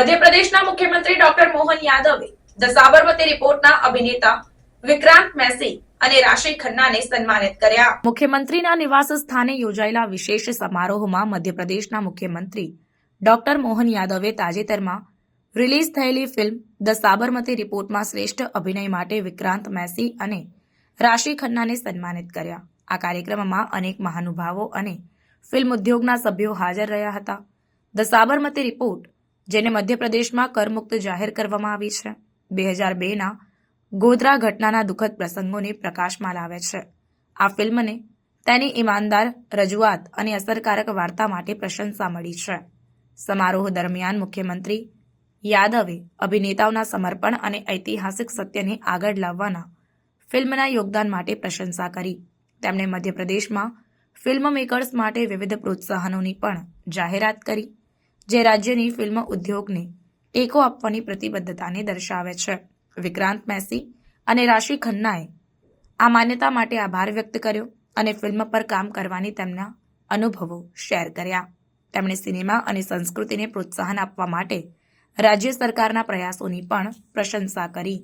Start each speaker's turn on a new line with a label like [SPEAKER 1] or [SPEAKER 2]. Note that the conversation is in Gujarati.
[SPEAKER 1] મધ્યપ્રદેશના મુખ્યમંત્રી ડોક્ટર મોહન યાદવે, ધ સાબરમતી રિપોર્ટના અભિનેતા વિક્રાંત મેસી અને રાશિ ખન્નાને સન્માનિત કર્યા. મુખ્યમંત્રીના નિવાસ સ્થાને યોજાયેલા વિશેષ સમારોહમાં મધ્યપ્રદેશના મુખ્યમંત્રી ડોક્ટર મોહન યાદવે તાજેતરમાં રિલીઝ થયેલી ફિલ્મ ધ સાબરમતી રિપોર્ટમાં શ્રેષ્ઠ અભિનય માટે વિક્રાંત મેસી અને રાશિ ખન્નાને સન્માનિત કર્યા. આ કાર્યક્રમમાં અનેક મહાનુભાવો અને ફિલ્મ ઉદ્યોગના સભ્યો હાજર રહ્યા હતા. ધ સાબરમતી રિપોર્ટ જેને મધ્યપ્રદેશમાં કરમુક્ત જાહેર કરવામાં આવી છે. બે હજાર બેના ગોધરા ઘટનાના દુઃખદ પ્રસંગોને પ્રકાશમાં લાવે છે. આ ફિલ્મને તેની ઈમાનદાર, રજૂઆત અને અસરકારક વાર્તા માટે પ્રશંસા મળી છે. સમારોહ દરમિયાન મુખ્યમંત્રી યાદવે અભિનેતાઓના સમર્પણ અને ઐતિહાસિક સત્યને આગળ લાવવાના ફિલ્મના યોગદાન માટે પ્રશંસા કરી. તેમણે મધ્યપ્રદેશમાં ફિલ્મ મેકર્સ માટે વિવિધ પ્રોત્સાહનોની પણ જાહેરાત કરી. જે રાજ્યની ફિલ્મ ઉદ્યોગને ટેકો આપવાની પ્રતિબદ્ધતાને દર્શાવે છે. વિક્રાંત મેસી અને રાશિ ખન્નાએ આ માન્યતા માટે આભાર વ્યક્ત કર્યો અને ફિલ્મ પર કામ કરવાની તેમના અનુભવો શેર કર્યા. તેમણે સિનેમા અને સંસ્કૃતિને પ્રોત્સાહન આપવા માટે રાજ્ય સરકારના પ્રયાસોની પણ પ્રશંસા કરી.